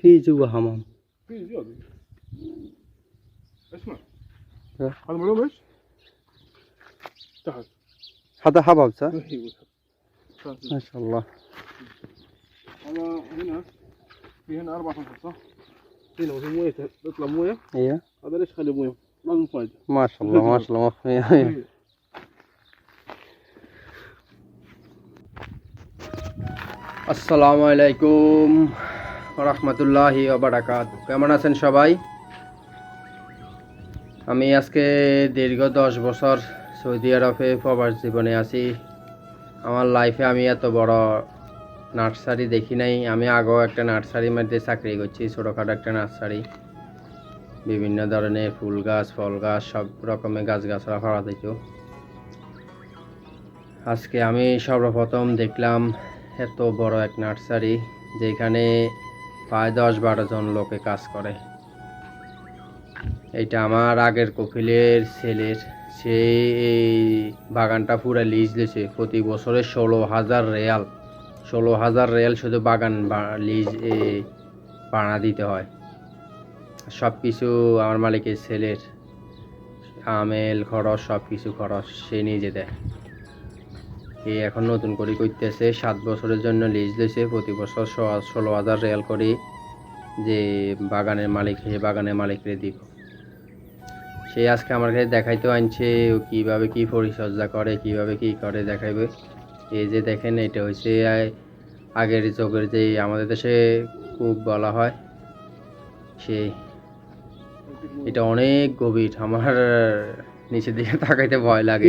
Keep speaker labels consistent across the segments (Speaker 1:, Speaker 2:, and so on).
Speaker 1: في جوا حمام
Speaker 2: في زياده اسمع. هذا معلوم إيش؟ تحت
Speaker 1: هذا حباب صح؟
Speaker 2: تحت.
Speaker 1: ما شاء الله
Speaker 2: هذا هنا في هنا أربع خمسة صح؟ هنا وفي موية تطلع موية
Speaker 1: أيوه
Speaker 2: هذا ليش خلي موية؟ لازم فايدة
Speaker 1: ما شاء الله ما شاء الله ما আসসালামু আলাইকুম রহমতুল্লাহি বারাকাত কেমন আছেন সবাই? আমি আজকে দীর্ঘ দশ বছর সৌদি আরবে প্রবাস জীবনে আছি। আমার লাইফে আমি এত বড় নার্সারি দেখি নাই। আমি আগেও একটা নার্সারির মধ্যে চাকরি করছি, ছোটোখাটো একটা নার্সারি বিভিন্ন ধরনের ফুল গাছ, ফল গাছ, সব রকমের গাছ গাছরা করা দিত আজকে আমি সর্বপ্রথম দেখলাম এত বড় এক নার্সারি যেখানে প্রায় দশ বারো জন লোকে কাজ করে। এটা আমার আগের কপিলের ছেলের। সে এই বাগানটা পুরো লিজ দিয়েছে প্রতি বছরে ষোলো হাজার রেয়াল। ষোলো হাজার রেয়াল শুধু বাগান লিজ ভাড়া দিতে হয়। সব কিছু আমার মালিকের ছেলের। আমেল খরচ সব কিছু খরচ সে নিজে দেয়। এই এখন নতুন করে করতেছে সাত বছরের জন্য লিজ দিয়েছে প্রতি বছর ষোলো হাজার রেয়াল করে যে বাগানের মালিক, সে বাগানের মালিকরে দিব। সে আজকে আমার কাছে দেখাইতে আনছে কীভাবে কী পরিচর্যা করে, কীভাবে কি করে দেখাইবে। এই যে দেখেন, এটা হচ্ছে আগের যুগের যে আমাদের দেশে কূপ বলা হয়, সে এটা অনেক গভীর, আমার নিচের দিকে তাকাইতে ভয় লাগে।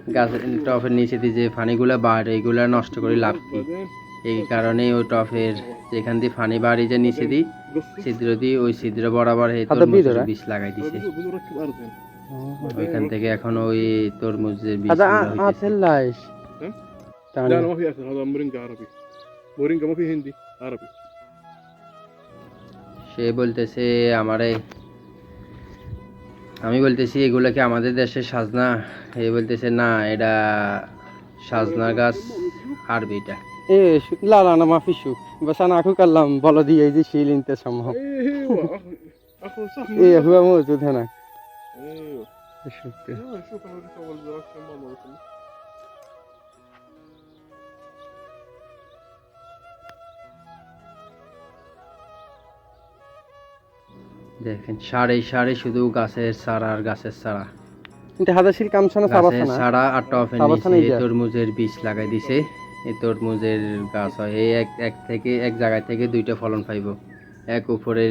Speaker 2: هلا هنا هو
Speaker 1: গাছ টফের নিচে দিয়ে যে পানিগুলো বার এইগুলো নষ্ট করে লাভ কি
Speaker 2: بعدين
Speaker 1: এই কারণে ওই টফের যেখান দিয়ে পানি বাড়ি যে নিচে দিই
Speaker 2: قص
Speaker 1: ছিদ্র দিয়ে ওই ছিদ্র বরাবর এই
Speaker 3: হাতে
Speaker 1: তরমুজের
Speaker 3: বিধরা?
Speaker 1: বীজ লাগাই দিছে
Speaker 2: بدو بدو ركب ارض هنا
Speaker 1: ওইখান থেকে এখন ওই তরমুজের বীজ
Speaker 3: هذا عاطل ايش؟
Speaker 2: هم؟ لا
Speaker 3: ثاني
Speaker 2: لا ما في اثر هذا مورينجا عربي مورينجا ما في هندي عربي
Speaker 1: সে বলতেছে আমারে আমি বলতেছি এগুলো কি আমাদের দেশে সাজনা? এ বলতেছে না এটা সাজনা গাছ আরবিটা
Speaker 3: এ
Speaker 2: লালা না মাফিসু বাসান
Speaker 3: আকু কাল্লাম বলো দিয়ে
Speaker 2: এই
Speaker 3: যে
Speaker 2: শীল ইনতে সম্ভব। এ হুয়া মজুদ হ্যাঁ না।
Speaker 1: দেখেন সারে সারে শুধু গাছের সার আর গাছের
Speaker 3: সারা এটা হাজাশির
Speaker 1: কামছানা
Speaker 3: সাবাছানা
Speaker 1: সারা আর
Speaker 3: টপের
Speaker 1: নিচে তরমুজের বীজ লাগাই দিছে। এই তরমুজের গাছ হয় এই এক এক থেকে এক জায়গা থেকে দুইটা ফলন পাইব। এক উপরে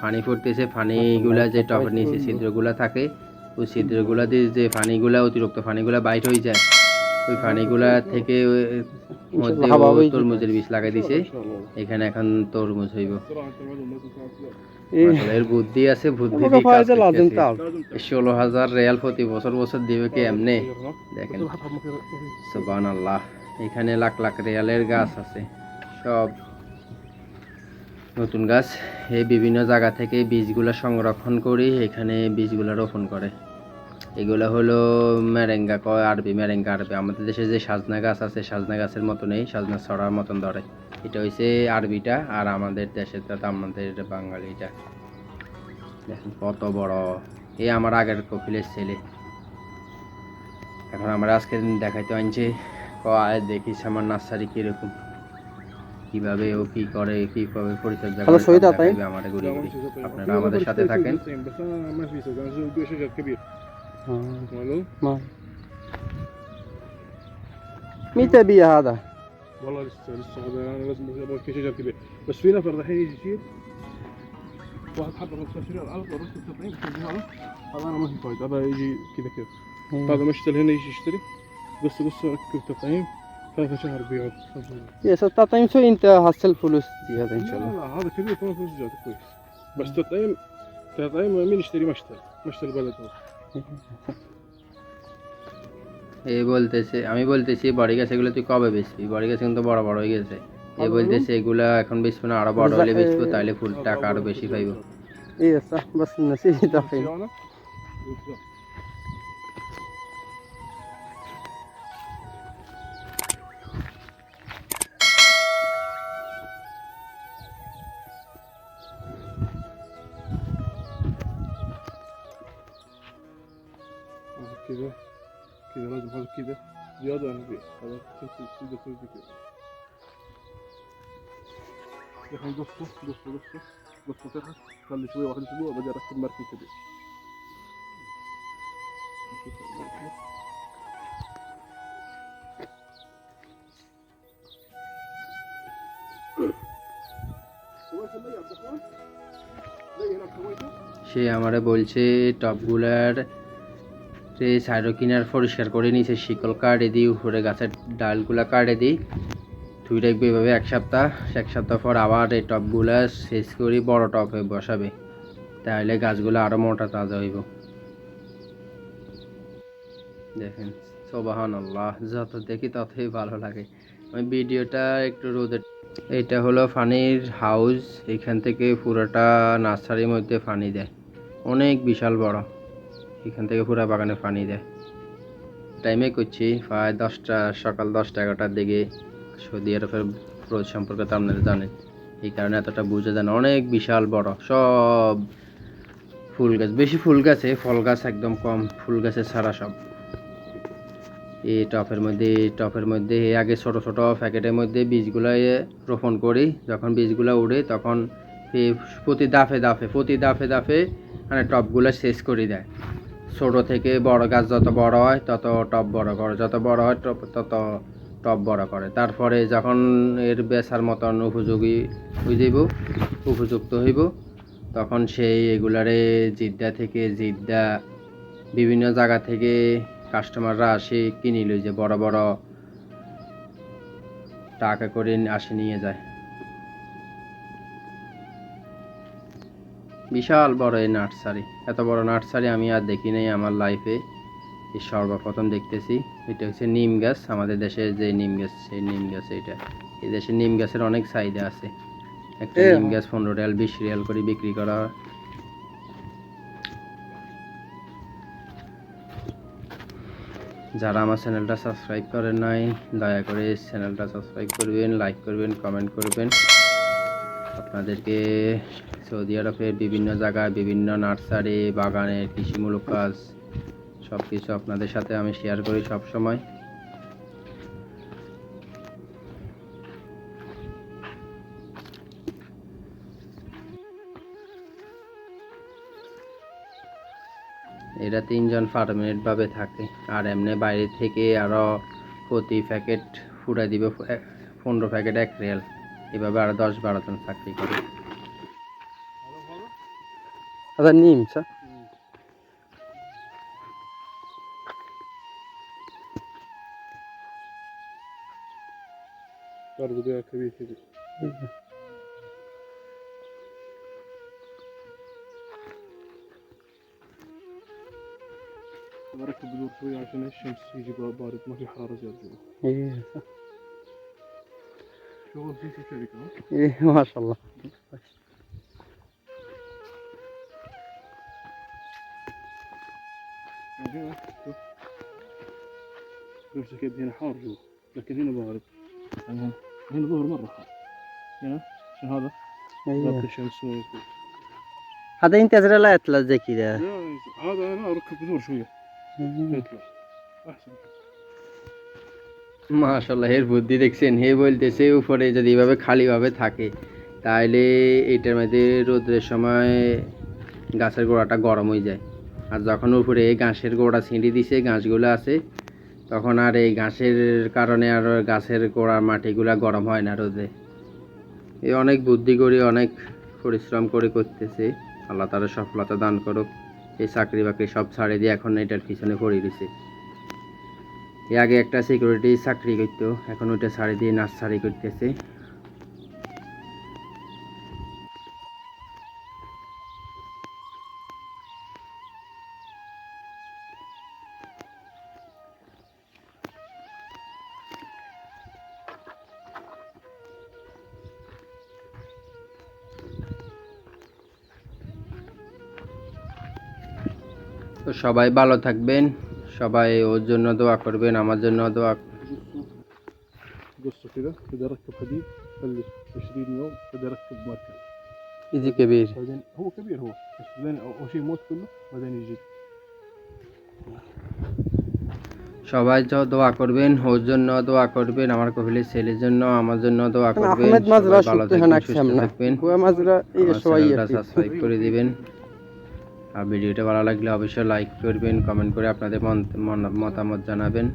Speaker 1: পানি ফুটতেছে পানিগুলা যে টপের নিচে ছিদ্রগুলা থাকে ওই ছিদ্রগুলা দিয়ে যে পানিগুলা অতিরিক্ত পানিগুলা বাইট হয়ে যায় ওই ফানিগুলা থেকে মধ্যে তরমুজের বীজ লাগাই দিছে। এখানে এখন তরমুজ হইব। এর বুদ্ধি আছে বুদ্ধি ষোলো হাজার রেয়াল প্রতি বছর বছর দিবে কে এমনি? দেখেন। সুবান আল্লাহ এখানে লাখ লাখ রেয়ালের গাছ আছে। সব নতুন গাছ। এই বিভিন্ন জায়গা থেকে বীজগুলা সংরক্ষণ করে এখানে বীজগুলা রোপণ করে। এগুলো হলো মেরেঙ্গা কয় আরবি মেরেঙ্গা আরবি। আমাদের দেশে যে সাজনা গাছ আছে সাজনা গাছের মতো নেই সাজনা ছড়ার মতন ধরে। এটা হয়েছে আরবিটা আর আমাদের দেশের তো আমাদের বাঙালিটা। দেখেন কত বড়। এ আমার আগের কপিলের ছেলে। এখন আমরা আজকে দেখাইতে আনছি কয় দেখিস আমার নার্সারি কীরকম। কীভাবে ও কি করে কীভাবে পরিচর্যা করে আমাদের ঘুরে আপনারা আমাদের সাথে থাকেন।
Speaker 2: بس ما.
Speaker 3: ما متى بيا هذا؟
Speaker 2: والله لسه لسه هذا أنا لازم أبغى في شجر كبير بس في نفر الحين يجي يشيل واحد حب 15 ريال على طول التطعيم يسوي هذا هذا أنا ما في فايده هذا يجي كذا كذا. هذا مشتل هنا يجي يشتري. قص قص ركب تطعيم. ثلاثة شهر بيقعد
Speaker 3: يا ستة تطعيم شو أنت؟ حصل فلوس زيادة إن
Speaker 2: لا
Speaker 3: شاء الله.
Speaker 2: لا هذا كبير فلوس زيادة كويس. بس تطعيم تطعيم مين يشتري؟ مشتل مشتل البلد هو.
Speaker 1: এ বলতেছে আমি বলতেছি বড়ি গাছ এগুলো তুই কবে বেচবি? বড়ি গাছ কিন্তু বড় বড় হয়ে গেছে। এ বলতেছে এগুলা এখন বেচবো না আরও বড় হলে বেচবো তাহলে ফুল টাকা আরও বেশি পাইবো।
Speaker 3: এই বাস না نسيت تطعيم
Speaker 2: صيانة بالضبط. هذا كذا كذا لازم هذا كذا زيادة عن البيت هذا تنسي تقدر تسوي كذا الحين قصه قصه قصه قصه تحت خلي شوي واحد اسبوع بعدين اركب مركب كبير سويت اللي يا عبد الرحمن؟ ليه هناك سويته؟
Speaker 1: সে আমারে বলছে টপগুলার সাইডো কিনার পরিষ্কার করে নিয়েছে, শিকল কাটে দিই উপরে গাছের ডালগুলা কাটে দিই তুই রাখবে এভাবে এক সপ্তাহ এক সপ্তাহ পর আবার এই টপগুলা শেষ করি বড় টপে বসাবে। তাহলে গাছগুলো আরও মোটা তাজা হইব। দেখেন সোবাহান আল্লাহ যত দেখি ততই ভালো লাগে। আমি ভিডিওটা একটু রোদে এটা হলো ফানির হাউস, এখান থেকে পুরোটা নার্সারির মধ্যে ফানি দেয়। অনেক বিশাল বড়। এখান থেকে পুরো বাগানে পানি দেয়। টাইমে করছি, প্রায় দশটা, সকাল দশটা, এগারোটার দিকে। সৌদি আরবের রোদ সম্পর্কে তো আপনারা জানেন। এই কারণে এতটা বুঝে যান অনেক বিশাল বড়, সব ফুল গাছ। বেশি ফুল গাছে, ফল গাছ একদম কম। ফুল গাছে ছাড়া সব। এই টপের মধ্যে টপের মধ্যে আগে ছোট ছোট প্যাকেটের মধ্যে বীজগুলো রোপণ করি। যখন বীজগুলো উড়ে তখন প্রতি দাফে দাফে, প্রতি দাফে দাফে মানে টপগুলো শেষ করে দেয়। ছোট থেকে বড় গাছ যত বড় হয়, তত টপ বড় করে। যত বড় হয় টপ তত টপ বড় করে। তারপরে যখন এর বেচার মতন উপযোগী হয়ে যাইব, উপযুক্ত হইব, তখন সেই এগুলারে জিদ্দা থেকে জিদ্দা বিভিন্ন জায়গা থেকে কাস্টমাররা আসে, কিনে লই যে বড় বড় টাকা করে আসে, নিয়ে যায়। বিশাল বড় এই নার্সারি। এত বড় নার্সারি আমি আর দেখি নাই আমার লাইফে এই সর্বপ্রথম দেখতেছি এটা হচ্ছে নিম গাছ। আমাদের দেশে যে নিম গাছ সেই নিম গাছ এটা। এই দেশে নিম গাছের অনেক চাহিদা আছে। একটা
Speaker 3: এ,
Speaker 1: নিম গাছ পনেরো রিয়াল বিশ রিয়াল করে বিক্রি করা হয়। যারা আমার চ্যানেলটা সাবস্ক্রাইব করেন নাই দয়া করে চ্যানেলটা সাবস্ক্রাইব করবেন লাইক করবেন কমেন্ট করবেন। আপনাদেরকে সৌদি আরবের বিভিন্ন জায়গায় বিভিন্ন নার্সারি বাগানের কৃষিমূলক কাজ সব কিছু আপনাদের সাথে আমি শেয়ার করি সব সময় এরা তিনজন পারমানেন্ট ভাবে থাকে, আর এমনি বাইরে থেকে আরও প্রতি প্যাকেট ফুটা দিবে, পনেরো প্যাকেট এক রিয়াল এভাবে আরো দশ বারো জন চাকরি করে
Speaker 3: هذا النيم صح؟
Speaker 2: برضه ده كبير كده بركب بدور شوية عشان الشمس يجي بارد ما في حرارة زيادة جوا
Speaker 3: ايه صح
Speaker 2: شغل في في شركة ها؟
Speaker 3: ايه ما شاء الله
Speaker 2: هنا شوف نفس كده هنا حار جوا لكن هنا بارد هنا هنا ظهر مرة حار هنا عشان هذا ضغط
Speaker 3: ايه
Speaker 2: الشمس و-
Speaker 3: هذا انت لا يطلع زي كذا
Speaker 2: لا، هذا انا اركب بدور شوية يطلع احسن
Speaker 1: মাশাল্লাহ এর বুদ্ধি দেখছেন, হে বলতেছে উপরে যদি এভাবে খালিভাবে থাকে তাহলে এটার মধ্যে রোদের সময় গাছের গোড়াটা গরম হয়ে যায়। আর যখন উপরে ঘাসের গোড়া ছিঁড়ে দিছে, ঘাসগুলো আছে, তখন আর এই ঘাসের কারণে আর গাছের গোড়ার মাটিগুলা গরম হয় না রোদে। এ অনেক বুদ্ধি করে, অনেক পরিশ্রম করে করতেছে। আল্লাহ তারা সফলতা দান করুক। এই চাকরি বাকরি সব ছাড়ে দিয়ে এখন এটার পিছনে পড়ে দিছে এর আগে একটা সিকিউরিটি চাকরি করতো, এখন ওইটা ছাড়ি দিয়ে নার্সারি করতেছে। তো সবাই ভালো থাকবেন। সবাই ওর জন্য দোয়া করবেন আমার জন্য দোয়া
Speaker 2: قصه كده بدي اركب حديد بلش 20 يوم بدي اركب مركب
Speaker 3: ইজি কবির
Speaker 2: بعدين هو كبير هو بس بعدين اول شيء يموت كله بعدين يجي
Speaker 1: সবাই তো দোয়া করবেন ওর জন্য দোয়া করবেন আমার কপিলের ছেলের জন্য আমার জন্য দোয়া করবেন
Speaker 3: আহমেদ মাজরা
Speaker 1: সবাই ভালো
Speaker 3: শুনতে
Speaker 1: থাকবেন
Speaker 3: হানাক
Speaker 1: সুস্থ
Speaker 3: সামনা
Speaker 1: থাকবেন
Speaker 3: হুয়া মাজরা এই
Speaker 1: আমার
Speaker 3: সবাই
Speaker 1: চ্যানেলটা
Speaker 3: আছে
Speaker 1: সাবস্ক্রাইব করে দিবেন আর ভিডিওটা ভালো লাগলে অবশ্যই লাইক করবেন কমেন্ট করে আপনাদের মতামত জানাবেন।